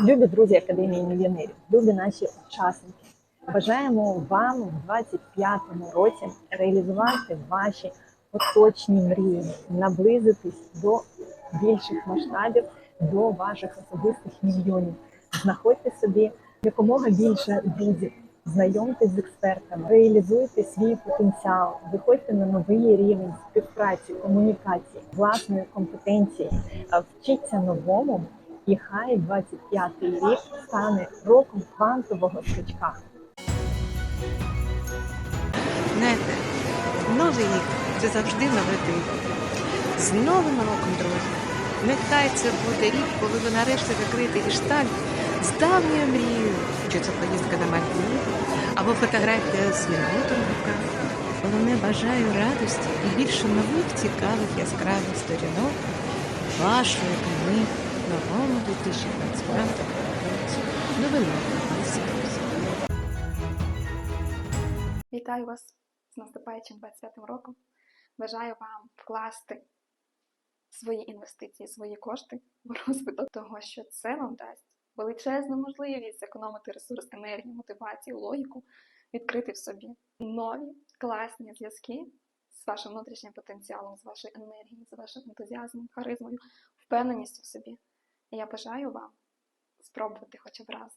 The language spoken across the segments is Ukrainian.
Любі друзі Академії мільйонерів, любі наші учасники. Бажаємо вам в 25-му році реалізувати ваші поточні мрії, наблизитись до більших масштабів, до ваших особистих мільйонів. Знаходьте собі якомога більше друзів, знайомтесь з експертами, реалізуйте свій потенціал, виходьте на новий рівень співпраці, комунікації, власної компетенції, вчіться новому. І хай 25-й рік стане роком квантового скачка. Знаєте, новий рік це завжди нове диво. З новим роком, друзі. Нехай це буде рік, коли ви нарешті закриєте гештальт з давньою мрією, чи це поїздка на Мальдіви, або фотографія з єнотом в руках. Головне бажаю радості і більше нових цікавих яскравих сторінок вашої книги новому 2025 році. Вітаю вас з наступаючим 25-м роком. Бажаю вам вкласти свої інвестиції, свої кошти в розвиток того, що це вам дасть величезну можливість зекономити ресурс енергії, мотивацію, логіку, відкрити в собі нові класні зв'язки з вашим внутрішнім потенціалом, з вашою енергією, з вашим ентузіазмом, харизмою, впевненістю в собі. Я бажаю вам спробувати хоча б раз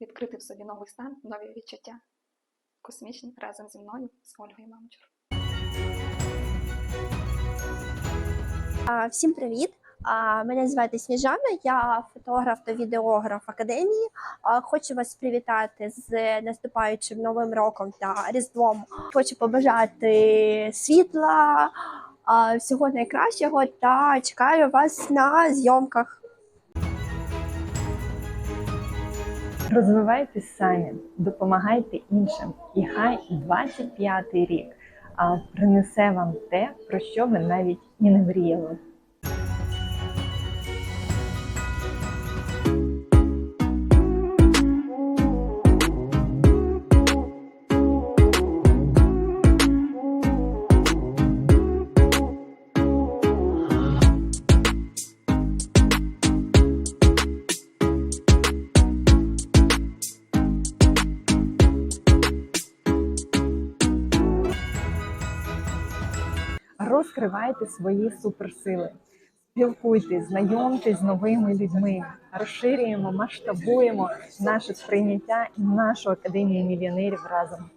відкрити в собі новий стан, нові відчуття космічні разом зі мною з Ольгою Мамчур. Всім привіт! Мене звати Сніжана, я фотограф та відеограф академії. Хочу вас привітати з наступаючим новим роком та Різдвом. Хочу побажати світла, всього найкращого та чекаю вас на зйомках. Розвивайтесь самі, допомагайте іншим, і хай 25-й рік принесе вам те, про що ви навіть і не мріяли. Розкривайте свої суперсили. Спілкуйтесь, знайомтесь з новими людьми, розширюємо, масштабуємо наше сприйняття і нашу академію мільйонерів разом.